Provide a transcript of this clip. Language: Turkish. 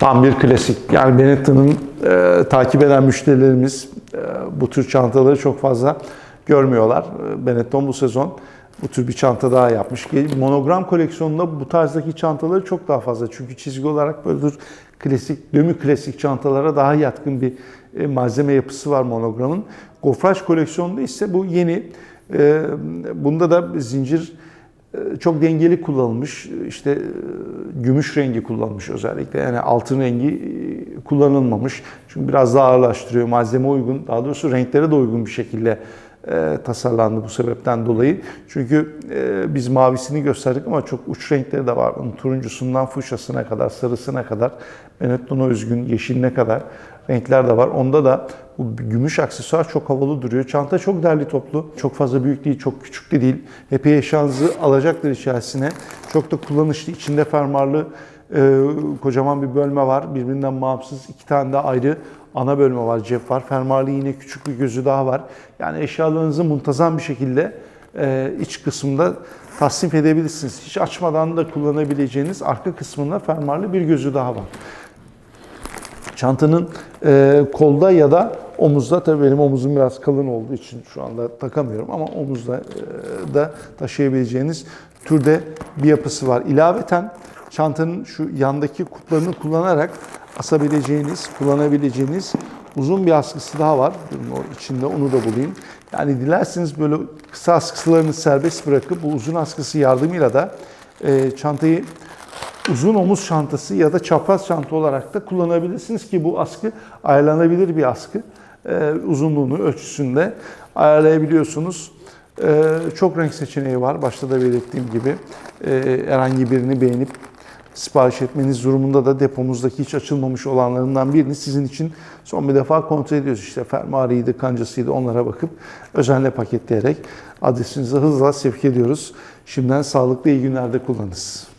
Tam bir klasik. Yani Benetton'un e, takip eden müşterilerimiz e, bu tür çantaları çok fazla görmüyorlar. E, Benetton bu sezon bu tür bir çanta daha yapmış. Monogram koleksiyonunda bu tarzdaki çantaları çok daha fazla. Çünkü çizgi olarak böyle dur klasik, dömü klasik çantalara daha yatkın bir e, malzeme yapısı var monogramın. Gofraş koleksiyonunda ise bu yeni. E, bunda da zincir çok dengeli kullanılmış. İşte e, gümüş rengi kullanılmış özellikle. Yani altın rengi e, kullanılmamış. Çünkü biraz daha ağırlaştırıyor. Malzeme uygun, daha doğrusu renklere de uygun bir şekilde e, tasarlandı bu sebepten dolayı. Çünkü e, biz mavisini gösterdik ama çok uç renkleri de var. Onun turuncusundan fuşyasına kadar, sarısına kadar, Benetton'a özgün yeşiline kadar renkler de var. Onda da bu gümüş aksesuar çok havalı duruyor. Çanta çok derli toplu. Çok fazla büyük değil, çok küçük de değil. Epey eşyanızı alacaktır içerisine. Çok da kullanışlı, içinde fermuarlı e, kocaman bir bölme var. Birbirinden bağımsız iki tane de ayrı ana bölme var, cep var. Fermuarlı yine küçük bir gözü daha var. Yani eşyalarınızı muntazam bir şekilde e, iç kısımda tasnif edebilirsiniz. Hiç açmadan da kullanabileceğiniz arka kısmında fermuarlı bir gözü daha var. Çantanın e, kolda ya da omuzda, tabii benim omuzum biraz kalın olduğu için şu anda takamıyorum ama omuzda e, da taşıyabileceğiniz türde bir yapısı var. İlaveten çantanın şu yandaki kuplarını kullanarak asabileceğiniz, kullanabileceğiniz uzun bir askısı daha var. Bunun o içinde onu da bulayım. Yani dilerseniz böyle kısa askılarını serbest bırakıp bu uzun askısı yardımıyla da e, çantayı uzun omuz çantası ya da çapraz çanta olarak da kullanabilirsiniz ki bu askı ayarlanabilir bir askı. Ee, uzunluğunu, ölçüsünde ayarlayabiliyorsunuz. Ee, çok renk seçeneği var. Başta da belirttiğim gibi ee, herhangi birini beğenip sipariş etmeniz durumunda da depomuzdaki hiç açılmamış olanlarından birini sizin için son bir defa kontrol ediyoruz. İşte fermuarıydı, kancasıydı onlara bakıp özenle paketleyerek adresinize hızla sevk ediyoruz. Şimdiden sağlıklı iyi günlerde kullanınız.